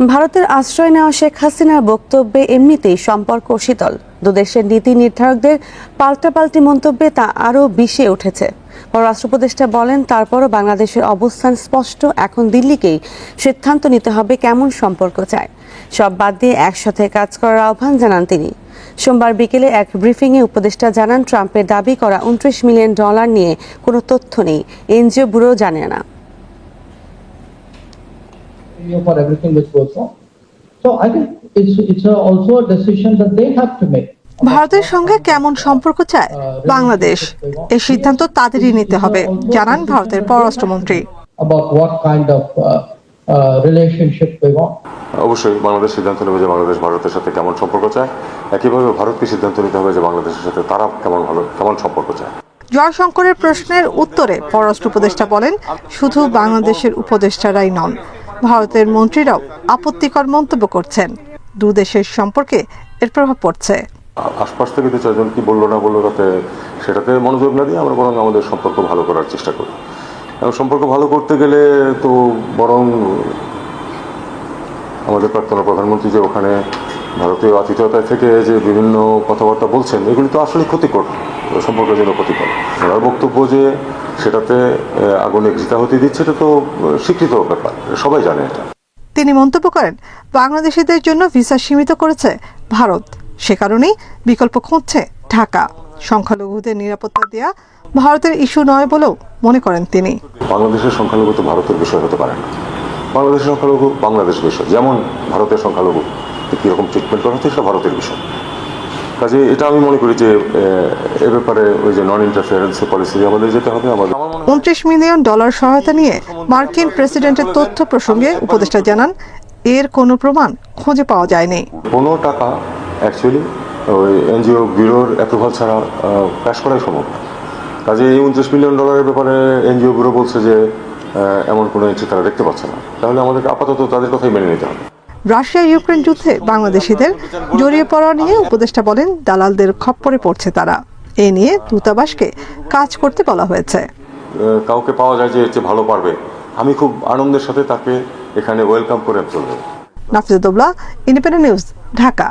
ভারতের আশ্রয় নেওয়া শেখ হাসিনার বক্তব্যে এমনিতেই সম্পর্ক শীতল। দুদেশের নীতি নির্ধারকদের পাল্টাপাল্টি মন্তব্যে তা আরও বিষে উঠেছে। পররাষ্ট্র উপদেষ্টা বলেন, তারপরও বাংলাদেশের অবস্থান স্পষ্ট। এখন দিল্লিকেই সিদ্ধান্ত নিতে হবে কেমন সম্পর্ক চায়। সব বাদ দিয়ে একসাথে কাজ করার আহ্বান জানান তিনি। সোমবার বিকেলে এক ব্রিফিংয়ে উপদেষ্টা জানান, ট্রাম্পের দাবি করা উনত্রিশ মিলিয়ন ডলার নিয়ে কোনো তথ্য নেই। এনজিও ব্যুরো জানে না। You for everything which goes on. So I think it's, it's a- also a decision that they have to make. ভারতের সঙ্গে কেমন সম্পর্ক চায় বাংলাদেশ এই সিদ্ধান্ত তাদেরই নিতে হবে জানান ভারতের পররাষ্ট্রমন্ত্রী About what kind of uh, uh, relationship we want. অবশ্যই বাংলাদেশ সিদ্ধান্ত নেবে যে বাংলাদেশ ভারতের সাথে কেমন সম্পর্ক চায় একইভাবে ভারতকে সিদ্ধান্ত নিতে হবে যে বাংলাদেশের সাথে তারা কেমন ভালো কেমন সম্পর্ক চায় জয়শঙ্করের প্রশ্নের উত্তরে পররাষ্ট্র উপদেষ্টা বলেন শুধু বাংলাদেশের উপদেষ্টারাই নন ভারতের মন্ত্রীরাও আপত্তিকর মন্তব্য করছেন। দু দেশের সম্পর্কে এর প্রভাব পড়ছে। আশপাশ থেকে দু চারজন কি বলল না বলল তাতে সেটাতে মনোযোগ না দিয়ে আমরা বরং আমাদের সম্পর্ক ভালো করার চেষ্টা করি। এবং সম্পর্ক ভালো করতে গেলে তো বরং আমাদের প্রাক্তন প্রধানমন্ত্রী যে ওখানে ভারতীয় আতিথেয়তায় থেকে যে বিভিন্ন কথাবার্তা বলছেন, এগুলি তো আসলে ক্ষতিকর। সম্পর্কের জন্য ক্ষতিকর ওনার বক্তব্য যে সেটাতে আগুনে ঘৃতাহতি দিচ্ছে এটা তো স্বীকৃত ব্যাপার। সবাই জানে এটা। তিনি মন্তব্য করেন বাংলাদেশিদের জন্য ভিসা সীমিত করেছে ভারত। সে কারণেই বিকল্প খুঁজছে ঢাকা। সংখ্যালঘুদের নিরাপত্তা দেয়া ভারতের ইস্যু নয় বলেও মনে করেন তিনি। বাংলাদেশের সংখ্যালঘু তো ভারতের বিষয় হতে পারে না। বাংলাদেশের সংখ্যালঘু বাংলাদেশ বিষয়। যেমন ভারতের সংখ্যালঘু কীরকম ট্রিটমেন্ট করা হচ্ছে সেটা ভারতের বিষয়। কাজে এটা আমি মনে করি যে এ ব্যাপারে ওই যে নন ইন্টারফিয়ারেন্স পলিসি আমাদের যেতে হবে আমাদের উনত্রিশ মিলিয়ন ডলার সহায়তা নিয়ে মার্কিন প্রেসিডেন্টের তথ্য প্রসঙ্গে উপদেষ্টা জানান এর কোনো প্রমাণ খুঁজে পাওয়া যায়নি। কোনো টাকা অ্যাকচুয়ালি ওই এনজিও ব্যুরোর অ্যাপ্রুভাল ছাড়া ক্যাশ করাই সম্ভব। কাজে এই উনত্রিশ মিলিয়ন ডলারের ব্যাপারে এনজিও ব্যুরো বলছে যে এমন কোনো এন্ট্রি তারা দেখতে পাচ্ছে না। তাহলে আমাদেরকে আপাতত তাদের কথাই মেনে নিতে হবে। রাশিয়া ইউক্রেন যুদ্ধে বাংলাদেশিদের জড়িয়ে পড়া নিয়ে উপদেষ্টা বলেন দালালদের খপ্পরে পড়ছে তারা। এ নিয়ে দূতাবাসকে কাজ করতে বলা হয়েছে। কাউকে পাওয়া যায় যে এতে ভালো পারবে। আমি খুব আনন্দের সাথে তাকে এখানে ওয়েলকাম করে চলবে। নাফিজা দোবলা ইন্ডিপেন্ডেন্ট নিউজ ঢাকা।